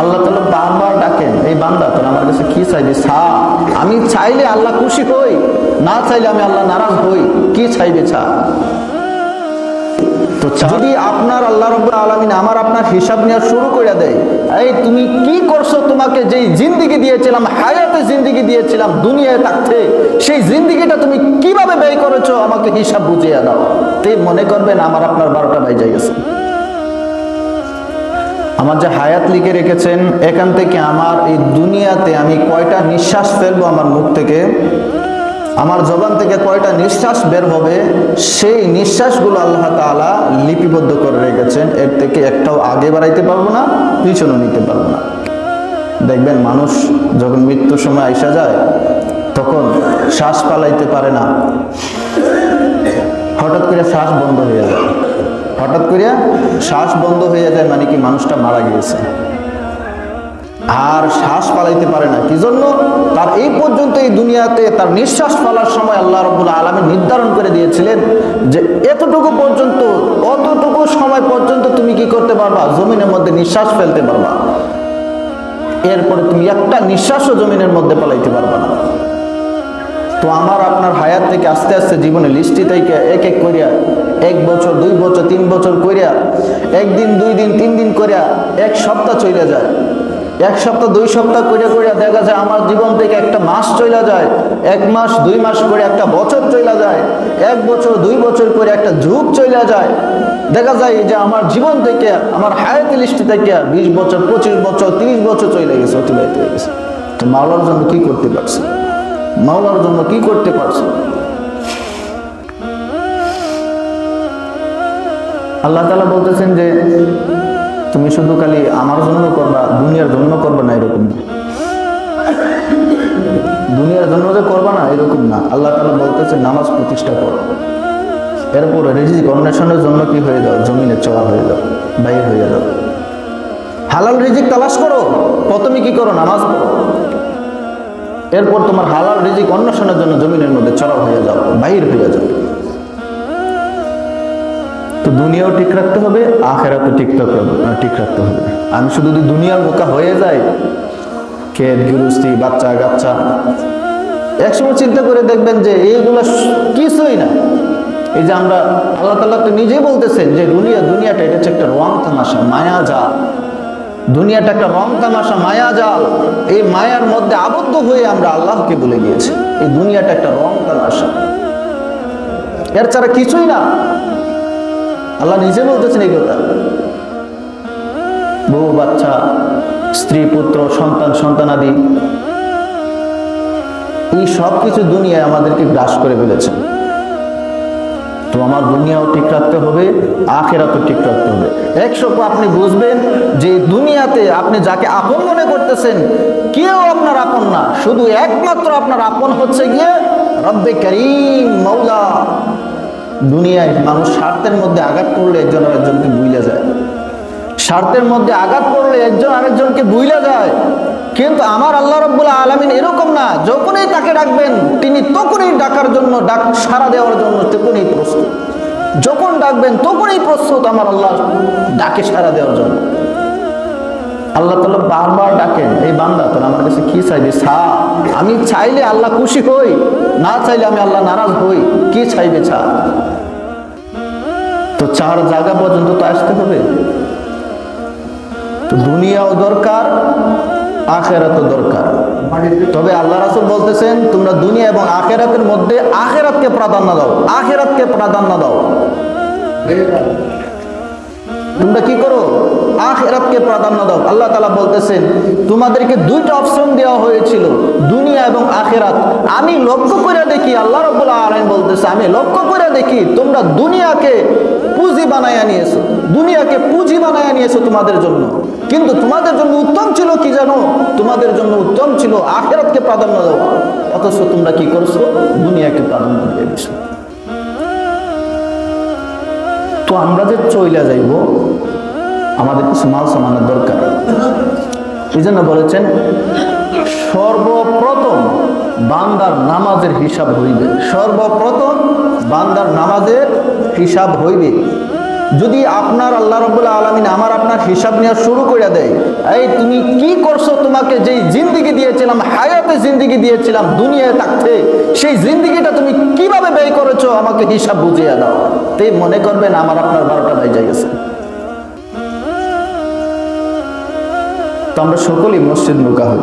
আল্লাহ তালা বারবার ডাকেন, এই বান্দা, তোর আমার কাছে কি চাইবি? ছা। আমি চাইলে আল্লাহ খুশি হই, না চাইলে আমি আল্লাহ নারাজ হই। কি চাইবে ছা? তো যদি আপনার আল্লাহ রব আলমিন আমার আপনার হিসাব নেওয়া শুরু করে দেয়, এই, তুমি কি করছ? তোমাকে যেই জিন্দিগি দিয়েছিলাম, হায়াতে জিন্দিগি দিয়েছিলাম, দুনিয়ায় থাকতে, সেই জিন্দিগিটা তুমি কীভাবে ব্যয় করেছ? আমাকে হিসাব বুঝিয়ে দাও। তে মনে করবেন আমার আপনার বারোটা ভাই যাই গেছে। আমার যে হায়াত লিখে রেখেছেন, এখান থেকে আমার এই দুনিয়াতে আমি কয়টা নিঃশ্বাস ফেলব আমার মুখ থেকে? আমার জবান থেকে কয়টা নিঃশ্বাস বের হবে? সেই নিঃশ্বাসগুলো আল্লাহ তাআলা লিপিবদ্ধ করে রেখেছেন। এর থেকে একটাও আগে বাড়াইতে পারব না, পিছনও নিতে পারব না। দেখবেন মানুষ যখন মৃত্যুর সময় আইসা যায়, তখন শ্বাস পালাইতে পারে না। হঠাৎ করে শ্বাস বন্ধ হয়ে যায়। হঠাৎ করিয়া শ্বাস বন্ধ হয়ে যায় মানে কি মানুষটা মারা গিয়েছে। আর শ্বাস পালাইতে পারে না। কি জন্য? তার এই পর্যন্ত এই দুনিয়াতে তার নিঃশ্বাস ফেলার সময় আল্লাহ রবুল আলমী নির্ধারণ করে দিয়েছিলেন যে এতটুকু পর্যন্ত, অতটুকু সময় পর্যন্ত তুমি কি করতে পারবা? জমিনের মধ্যে নিঃশ্বাস ফেলতে পারবা। এরপরে তুমি একটা নিঃশ্বাসও জমিনের মধ্যে পালাইতে পারবা না। আমার আপনার হায়াত থেকে আস্তে আস্তে জীবনে লিস্টি থেকে এক এক করিয়া, এক বছর, দুই বছর, তিন বছর করিয়া, একদিন, দুই দিন, তিন দিন করিয়া, এক সপ্তাহ চলে যায়। এক সপ্তাহ, দুই সপ্তাহ করিয়া করিয়া দেখা যায় আমার জীবন থেকে একটা মাস চলে যায়, এক মাস, দুই মাস করে একটা বছর চলে যায়, এক বছর, দুই বছর করে একটা যুগ চলে যায়। দেখা যায় যে আমার জীবন থেকে, আমার হায়াত লিস্টি থেকে বিশ বছর, পঁচিশ বছর, তিরিশ বছর চলে গেছে, অতিবাহিত হয়ে গেছে। তো মাওলার জন্য কি করতে পারছে? মাওলার জন্য কি করতে পারছ? আল্লাহ তালা বলতেছেন যে, তুমি শুধু খালি আমার জন্য করবা, দুনিয়ার জন্য করবা না এরকম। দুনিয়ার জন্য যে করবা না, এরকম না। আল্লাহ তালা বলতেছে নামাজ প্রতিষ্ঠা করো। এরপর রিজিক অন্বেষণের জন্য কি হয়ে যাও? জমিনে চড়া হয়ে যাও বাইর হয়ে যাও। হালাল রিজিক তালাশ করো। প্রথমে কি করো? নামাজ পড়ো। এরপর তোমার হালাল রিজিক অন্বেষণের জন্য জমিনের মধ্যে চড়াও হয়ে যাও, বাহির হয়ে যাও। তো দুনিয়াও ঠিক রাখতে হবে আখেরা তো ঠিক ঠিক রাখতে হবে। আমি শুধু যদি দুনিয়ার বোকা হয়ে যাই, খেত, গৃহস্থী, বাচ্চা কাচ্চা একসময় চিন্তা করে দেখবেন যে এইগুলো কিছুই না। এই যে আমরা আল্লাহ তাল্লাহ তো নিজেই বলতেছেন যে দুনিয়া দুনিয়াটা এটা হচ্ছে একটা রং তামাশা মায়া যা দুনিয়াটা একটা রং তামাশা, মায়া জাল, এই মায়ার মধ্যে আবদ্ধ হয়ে আমরা আল্লাহকে বলে গিয়েছি। এই দুনিয়াটা একটা রং তামাশা। এর ছাড়া কিছুই না। আল্লাহ নিজে বলতেছেন এই কথা। বউ, বাচ্চা, স্ত্রী, পুত্র, সন্তান সন্তান আদি, এই সব কিছু দুনিয়ায় আমাদেরকে গ্রাস করে ফেলেছে। তো আমার দুনিয়াও ঠিক রাখতে হবে, আখেরাতও ঠিক রাখতে হবে। একশো আপনি বুঝবেন যে দুনিয়াতে আপনি যাকে আপন মনে করতেছেন, কেউ আপনার আপন না। শুধু একমাত্র আপনার আপন হচ্ছে গিয়ে রব্বে করিম মৌলা দুনিয়ায় মানুষ স্বার্থের মধ্যে আঘাত করলে একজন আরেকজনকে বুইলা যায়। স্বার্থের মধ্যে আঘাত করলে একজন আরেকজনকে বুইলা যায়। কিন্তু আমার আল্লাহ রব্বুল আলমিন এরকম না, যখনই তাকে ডাকবেন, তিনি তখনই ডাকার জন্য, ডাক সারা দেওয়ার জন্য তখনই যখন ডাকবেন, তখনই প্রস্তুত আমার আল্লাহ ডাকে সারা দেওয়ার জন্য। আল্লাহ তালা বারবার ডাকেন, এই বান্দা, তোর আমার কাছে কি চাইবি? ছা আমি চাইলে আল্লাহ খুশি হই, না চাইলে আমি আল্লাহ নারাজ হই, কি চাইবে ছা তো চার জায়গা পর্যন্ত তো আসতে হবে। তো দুনিয়াও দরকার, আখেরাতও দরকার। তবে আল্লাহ রাসুল বলতেছেন, তোমরা দুনিয়া এবং আখেরাতের মধ্যে আখেরাতকে প্রাধান্য দাও, আখেরাতকে প্রাধান্য দাও। তোমরা কি করো? আখেরাতকে প্রাধান্য দাও। আল্লাহ তালা বলতেছেন, তোমাদেরকে দুইটা অপশন দেওয়া হয়েছিল। দুনিয়া এবং আখেরাত, আমি লক্ষ্য করে দেখি আল্লাহ রবুল্লাহ আলম বলতেছে, আমি লক্ষ্য করে দেখি তোমরা দুনিয়াকে পুঁজি বানাইয়া নিয়েছো, দুনিয়াকে পুঁজি বানাইয়া নিয়েছো তোমাদের জন্য। কিন্তু তোমাদের জন্য উত্তম ছিল কি জানো? তোমাদের জন্য উত্তম ছিল আখেরাতকে প্রাধান্য দেওয়া। অথচ তোমরা কি করছ? দুনিয়াকে প্রাধান্য দিয়ে দিছো। তো আমরা যে চইলা যাইব, আমাদের কিছু মাল সামানের দরকার। এই জন্য বলেছেন সর্বপ্রথম বান্দার নামাজের হিসাব হইবে। সর্বপ্রথম বান্দার নামাজের হিসাব হইবে। যদি আপনার আল্লাহ রবুল্লা আলমিন আমার আপনার হিসাব নেওয়া শুরু করে দেয়, এই, তুমি কি করছ? তোমাকে যেই জিন্দিগি দিয়েছিলাম, হায়াতে জিন্দিগি দিয়েছিলাম, দুনিয়ায় থাকতে, সেই জিন্দিগিটা তুমি কীভাবে ব্যয় করেছ? আমাকে হিসাব বুঝিয়ে দাও। তাই মনে করবেন আমার আপনার বারোটা বেজে গেছে। তো আমরা সকলেই মসজিদ মুখা হই